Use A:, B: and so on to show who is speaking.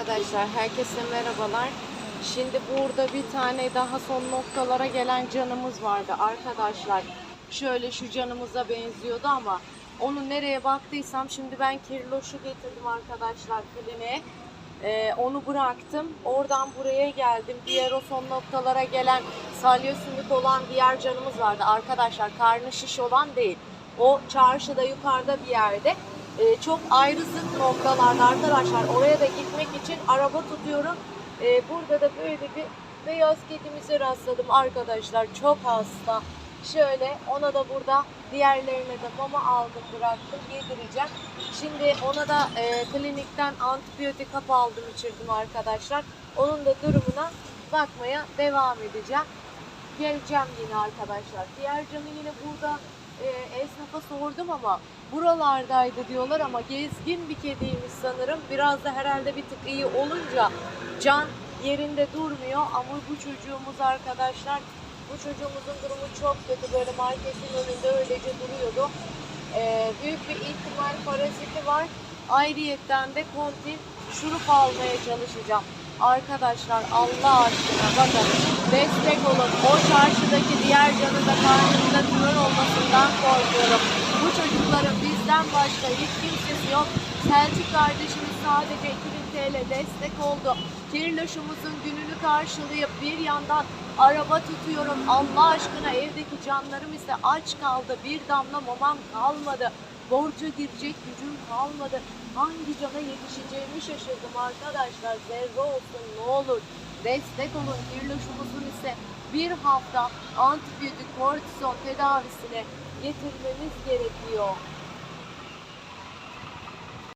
A: Arkadaşlar herkese merhabalar. Şimdi burada bir tane daha son noktalara gelen canımız vardı arkadaşlar. Şöyle şu canımıza benziyordu ama onu nereye baktıysam şimdi ben kirloşu getirdim arkadaşlar kliniğe. Ee, onu bıraktım. Oradan buraya geldim. Diğer o son noktalara gelen salya sümük olan diğer canımız vardı. Arkadaşlar karnı şiş olan değil. O çarşıda yukarıda bir yerde. Ee, çok ayrı zıt noktalarda arkadaşlar. Oraya da gitmek için araba tutuyorum. Ee, burada da böyle bir beyaz kedimize rastladım arkadaşlar. Çok hasta. Şöyle ona da burada diğerlerine de mama aldım bıraktım yedireceğim. Şimdi ona da e, klinikten antibiyotik hap aldım içirdim arkadaşlar. Onun da durumuna bakmaya devam edeceğim. Geleceğim yine arkadaşlar. Diğer canı yine burada e, esnafa sordum ama buralardaydı diyorlar ama gezgin bir kediymiş sanırım. Biraz da herhalde bir tık iyi olunca can yerinde durmuyor ama bu çocuğumuz arkadaşlar bu çocuğumuzun durumu çok kötü böyle marketin önünde öylece duruyordu. E, büyük bir ihtimal paraziti var. Ayrıyetten de kontin şurup almaya çalışacağım. Arkadaşlar Allah aşkına bakın destek olun. O çarşıdaki diğer canı da karnında tümör olmasından korkuyorum. Bu çocukların bizden başka hiç kimsesi yok. Selçuk kardeşimiz sadece 2000 TL destek oldu. Kirloşumuzun gününü karşılayıp bir yandan araba tutuyorum. Allah aşkına evdeki canlarım ise aç kaldı. Bir damla mamam kalmadı. Borca girecek gücüm kalmadı. Hangi cana yetişeceğimi şaşırdım arkadaşlar. Zerre olsun ne olur. Destek olun. Kirloşumuzun ise bir hafta antibiyotik kortizon tedavisine getirmemiz gerekiyor.